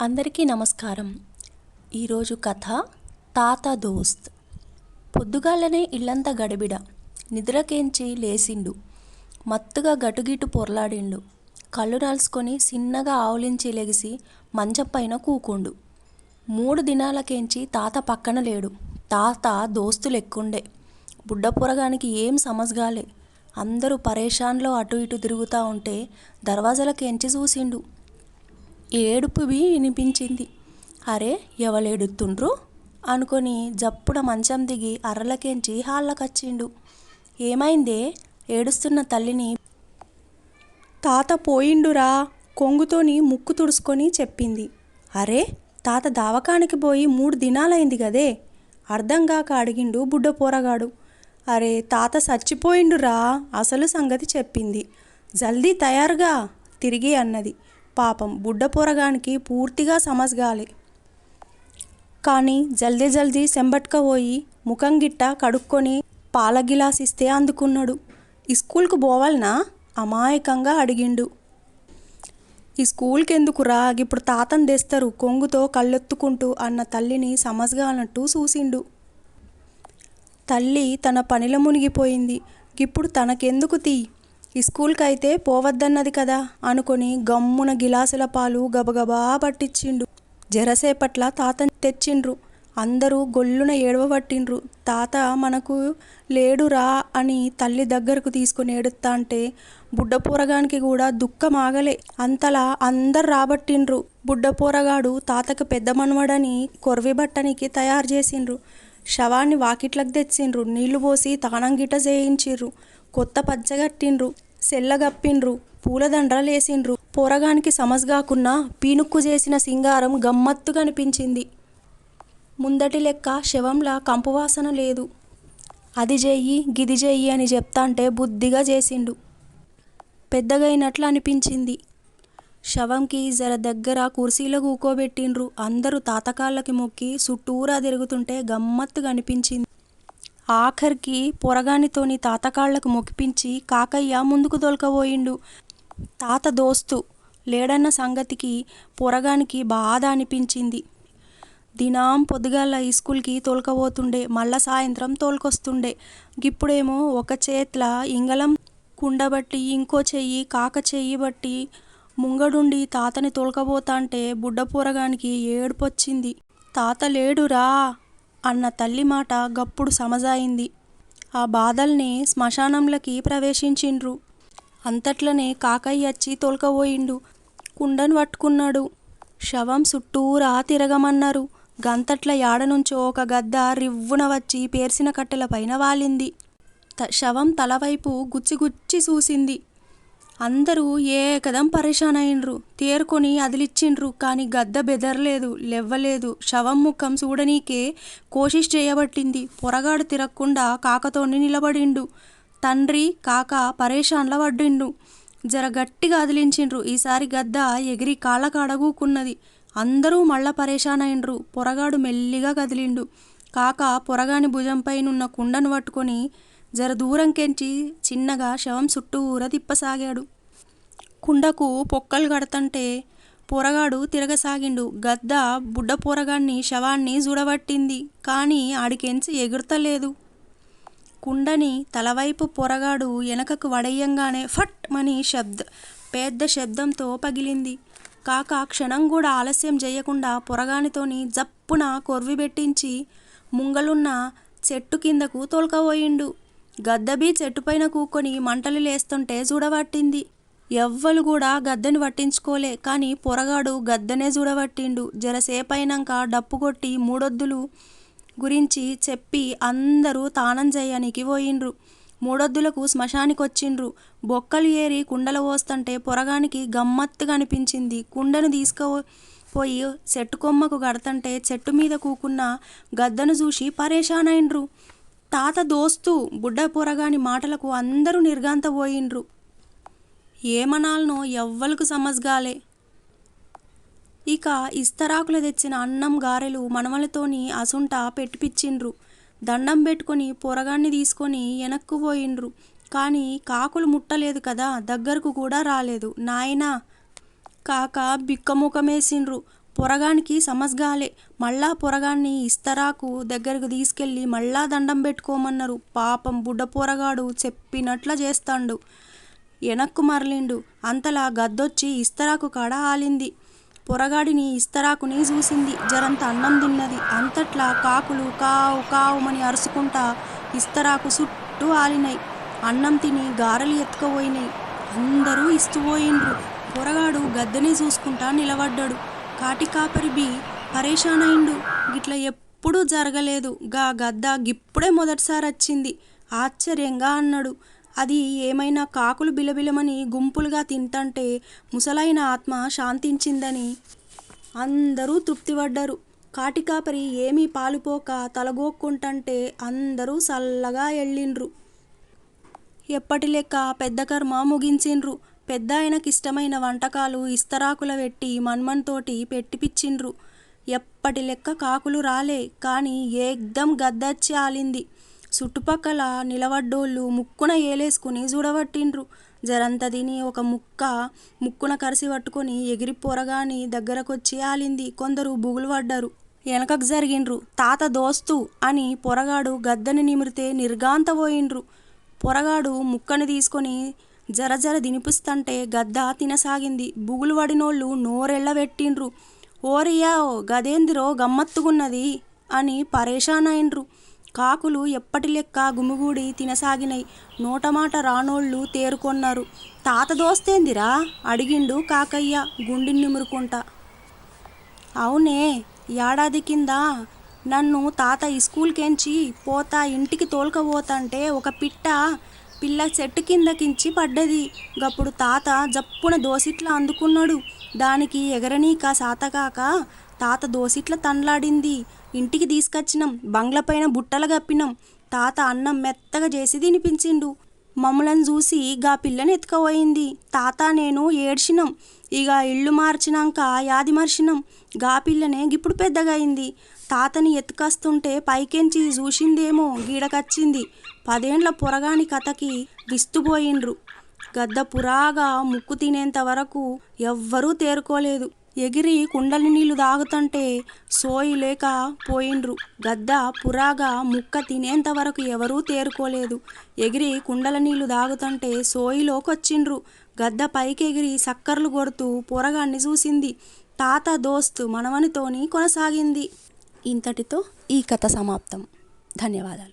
అందరికీ నమస్కారం. ఈరోజు కథ తాత దోస్త్. పొద్దుగాలనే ఇల్లంతా గడిబిడ. నిద్రకేంచి లేసిండు. మత్తుగా గటుగిటు పొర్లాడిండు. కళ్ళు నలుసుకొని సిన్నగా ఆవులించి లెగిసి మంచం పైన కూకుండు. మూడు దినాలకేంచి తాత పక్కన లేడు. తాత దోస్తులు ఎక్కుండే బుడ్డ పొరగానికి ఏం సమజ్గాలే. అందరూ పరేషాన్లో అటు ఇటు తిరుగుతూ ఉంటే దర్వాజలకేంచి చూసిండు? ఏడుపువి వినిపించింది. అరే ఎవలేడుతుండ్రు? అనుకొని జప్పుడ మంచం దిగి అర్రలకెంచి హాళ్ళకచ్చిండు ఏమైందే? ఏడుస్తున్న తల్లిని తాత పోయిండురా కొంగుతోని ముక్కు తుడుచుకొని చెప్పింది. అరే తాత దావకానికి పోయి మూడు దినాలైంది గదే? అర్ధంగాక అడిగిండు బుడ్డ పోరగాడు. అరే తాత చచ్చిపోయిండురా అసలు సంగతి చెప్పింది. జల్దీ తయారుగా తిరిగి అన్నది. పాపం బుడ్డ పోరగానికి పూర్తిగా సమజగాలి. కానీ జల్దీ జల్దీ సెంబట్క పోయి ముఖం గిట్ట కడుక్కొని పాల గిలాస్ ఇస్తే అందుకున్నాడు స్కూల్కు పోవాలనా అమాయకంగా అడిగిండు. ఈ స్కూల్కి ఎందుకురా ఇప్పుడు తాతను తెస్తారు కొంగుతో కళ్ళెత్తుకుంటూ అన్న తల్లిని సమజ్గా అన్నట్టు చూసిండు. తల్లి తన పనిలో మునిగిపోయింది. ఇప్పుడు తనకెందుకు తీ? ఈ స్కూల్కి అయితే పోవద్దన్నది కదా అనుకొని గమ్మున గిలాసుల పాలు గబగబా పట్టించిండు జరసేపట్ల తాత తెచ్చిండ్రు. అందరూ గొల్లున ఏడవబట్టిండ్రు. తాత మనకు లేడురా అని తల్లి దగ్గరకు తీసుకుని ఏడుతా అంటే బుడ్డ పోరగానికి కూడా దుఃఖం ఆగలే అంతలా అందరు రాబట్టిండ్రు. బుడ్డ పోరగాడు తాతకు పెద్ద మనవడని కొరవిబట్టనికి తయారు చేసిండ్రు. శవాన్ని వాకిట్లకు తెచ్చిండ్రు. నీళ్ళు పోసి తానం గిట చేయించిర్రు. కొత్త పచ్చగట్టిండ్రు. సెల్లగప్పిండ్రు పూలదండ్రలేసిండ్రు. పోరగానికి సమజ్గాకున్నా పీనుక్కు చేసిన సింగారం గమ్మత్తు కనిపించింది. ముందటి లెక్క శవంలా కంపువాసన లేదు. అది చెయ్యి గిది చెయ్యి అని చెప్తాంటే బుద్ధిగా చేసిండు పెద్దగైనట్లు అనిపించింది శవంకి జర దగ్గర కుర్సీలో కూకోబెట్టిండ్రు. అందరూ తాతకాళ్ళకి మొక్కి చుట్టూరా తిరుగుతుంటే గమ్మత్తుగా అనిపించింది ఆఖరికి పొరగానితోని తాతకాళ్ళకు మొక్కిపించి కాకయ్య ముందుకు తోలుకపోయిండు తాత దోస్తు లేడన్న సంగతికి పొరగానికి బాధ అనిపించింది. దినాం పొద్దుగాల స్కూల్కి తోలుకపోతుండే మళ్ళా సాయంత్రం తోలుకొస్తుండే. గిప్పుడేమో ఒక చేత్ల ఇంగళం కుండబట్టి ఇంకో చెయ్యి కాక చెయ్యి బట్టి ముంగడుండి తాతని తోలుకపోతాంటే బుడ్డ పోరగానికి ఏడుపొచ్చింది. తాత లేడురా అన్న తల్లి మాట గప్పుడు సమజాయింది. ఆ బాధల్ని శ్మశానంలోకి ప్రవేశించిండ్రు. అంతట్లనే కాకయ్య వచ్చి కుండను పట్టుకున్నాడు. శవం సుట్టూరా తిరగమన్నారు. గంతట్ల యాడ నుంచో ఒక గద్ద రివ్వున వచ్చి పేర్సిన కట్టెల పైన వాలింది. త శవం తలవైపు గుచ్చి గుచ్చి చూసింది. అందరూ ఏకదం పరేషాన్ అయిండ్రు తేరుకొని అదిలిచ్చిండ్రు. కానీ గద్ద బెదరలేదు లెవ్వలేదు. శవం ముఖం చూడనీకే కోషిష్ చేయబట్టింది. పొరగాడు తిరగకుండా కాకతోని నిలబడిండు. తండ్రి కాక పరేషాన్ల పడ్డిండు జర గట్టిగా అదిలించిండ్రు. ఈసారి గద్ద ఎగిరి కాళ్ళకాడగూకున్నది. అందరూ మళ్ళా పరేషాన్ అయిండ్రు పొరగాడు మెల్లిగా కదిలిండు. కాక పొరగాని భుజంపైనున్న కుండను పట్టుకొని జర దూరంకెంచి చిన్నగా శవం చుట్టూర తిప్పసాగాడు కుండకు పొక్కలు కడతంటే పొరగాడు తిరగసాగిండు. గద్ద బుడ్డ పొరగాన్ని శవాన్ని చూడబట్టింది కానీ ఆడికెంచి ఎగురతలేదు. కుండని తలవైపు పొరగాడు వెనకకు వడయ్యంగానే ఫట్ మని శబ్ద పెద్ద శబ్దంతో పగిలింది. కాక క్షణం కూడా ఆలస్యం చేయకుండా పొరగానితోని జప్పున కొర్విబెట్టించి ముంగలున్న చెట్టు కిందకు తోలుకపోయిండు గద్దబీ చెట్టుపైన కూకొని మంటలు లేస్తుంటే చూడబట్టింది ఎవ్వలు కూడా గద్దెని పట్టించుకోలే కానీ పొరగాడు గద్దెనే చూడబట్టిండు జరసేపైనాక డప్పు కొట్టి మూడొద్దులు గురించి చెప్పి అందరూ తానం చేయనికి పోయిండ్రు మూడొద్దులకు శ్మశానికొచ్చిండ్రు. బొక్కలు ఏరి కుండలు పోస్తుంటే పొరగానికి గమ్మత్తుగా అనిపించింది కుండను తీసుకు పోయి చెట్టు కొమ్మకు కడతంటే చెట్టు మీద కూకున్న గద్దను చూసి పరేషాన్ అయిండ్రు తాత దోస్తు బుడ్డ పొరగాని మాటలకు అందరూ నిర్గాంత పోయిండ్రు ఏమనాలనో ఎవ్వలకు సమజ్గాలే. ఇక ఇస్తరాకులు తెచ్చిన అన్నం గారెలు మనమలతోని అసుంట పెట్టిపిచ్చిండ్రు. దండం పెట్టుకొని పొరగాన్ని తీసుకొని వెనక్కు పోయిండ్రు. కానీ కాకులు ముట్టలేదు కదా దగ్గరకు కూడా రాలేదు. నాయనా! కాక బిక్కముఖమేసిండ్రు పొరగానికి సమస్గాలే. మళ్ళా పొరగాన్ని ఇస్తరాకు దగ్గరకు తీసుకెళ్ళి మళ్ళా దండం పెట్టుకోమన్నారు. పాపం బుడ్డ పొరగాడు చెప్పినట్ల చేస్తాండు. ఎనక్కు మరలిండు. అంతలా గద్దొచ్చి ఇస్తరాకు కాడ ఆలింది. పొరగాడిని ఇస్తరాకుని చూసింది. జరంత అన్నం తిన్నది. అంతట్లా కాకులు కావు కావుమని అరుసుకుంటా ఇస్తరాకు చుట్టూ ఆలినాయి అన్నం తిని గారెలు ఎత్తుకుపోయినాయి అందరూ ఇస్తుపోయిండ్రు. పొరగాడు గద్దెని చూసుకుంటా నిలబడ్డాడు. కాటి కాపరి బి పరేషానయిండు. గిట్ల ఎప్పుడూ జరగలేదు. గా గద్ద గిప్పుడే మొదటిసారి వచ్చింది ఆశ్చర్యంగా అన్నాడు. అది ఏమైనా కాకులు బిలబిలమని గుంపులుగా తింటంటే ముసలైన ఆత్మ శాంతించిందని అందరూ తృప్తిపడ్డారు. కాటికాపరి ఏమీ పాలుపోక తలగోక్కుంటంటే అందరూ సల్లగా ఎళ్ళిండ్రు. ఎప్పటి లెక్క పెద్ద కర్మ ముగించిండ్రు. పెద్ద ఆయనకి ఇష్టమైన వంటకాలు ఇస్తరాకుల పెట్టి మన్మన్తోటి పెట్టిపిచ్చిండ్రు. ఎప్పటి లెక్క కాకులు రాలే కానీ ఏక్దం గద్దచ్చి ఆలింది. చుట్టుపక్కల నిలబడ్డోళ్ళు ముక్కున ఏలేసుకుని చూడబట్టిండ్రు జరంత తిని ఒక ముక్క ముక్కున కరిసి పట్టుకొని ఎగిరి పొరగాని దగ్గరకొచ్చి ఆలింది. కొందరు బుగులు పడ్డారు వెనకకు జరిగిండ్రు. తాత దోస్తు అని పొరగాడు గద్దని నిమిరితే నిర్గాంత పోయిండ్రు. పొరగాడు ముక్కని తీసుకొని జర జర దినిపిస్తంటే గద్ద తినసాగింది. బుగులు పడినోళ్ళు నోరెళ్ళబెట్టిండ్రు. ఓరియా గదేందిరో గమ్మత్తుగున్నది అని పరేషానైండ్రు. కాకులు ఎప్పటి లెక్క గుమిగూడి తినసాగినాయి నోటమాట రానోళ్ళు తేరుకొన్నారు. తాత దోస్తేందిరా? అడిగిండు కాకయ్య గుండిని నిమురుకుంటా అవునే ఏడాది కింద నన్ను తాత ఇస్కూల్కెంచి పోతా ఇంటికి తోలుకపోతంటే ఒక పిట్ట పిల్ల చెట్టు కిందకించి పడ్డది. గప్పుడు తాత జప్పున దోసిట్ల అందుకున్నాడు. దానికి ఎగరనీక సాతకాక తాత దోసిట్ల తన్లాడింది. ఇంటికి తీసుకొచ్చినాం. బంగ్లపైన బుట్టలు కప్పినాం. తాత అన్నం మెత్తగా చేసి తినిపించిండు. మమ్మలను చూసి గా పిల్లని ఎత్తుకపోయింది. తాత నేను ఏడ్చినాం. ఇక ఇల్లు మార్చినాక యాది మర్చినాం. గా పిల్లనే గిప్పుడు పెద్దగా అయింది తాతని ఎత్తుకొస్తుంటే పైకెంచి చూసిందేమో గీడకచ్చింది. పదేండ్ల పొరగాని కథకి విస్తుపోయిండ్రు గద్ద పురాగా ముక్కు తినేంత వరకు ఎవ్వరూ తేరుకోలేదు. ఎగిరి కుండలి నీళ్ళు తాగుతుంటే సోయి లేక పోయిండ్రు. గద్ద పురాగా ముక్క తినేంత వరకు ఎవరూ తేరుకోలేదు. ఎగిరి కుండల నీళ్ళు తాగుతుంటే సోయిలోకొచ్చిండ్రు. గద్ద పైకెగిరి సక్కర్లు కొడుతూ పొరగాన్ని చూసింది. తాత దోస్తు మనవనితోని కొనసాగింది. ఇంతటితో ఈ కథ సమాప్తం. ధన్యవాదాలు.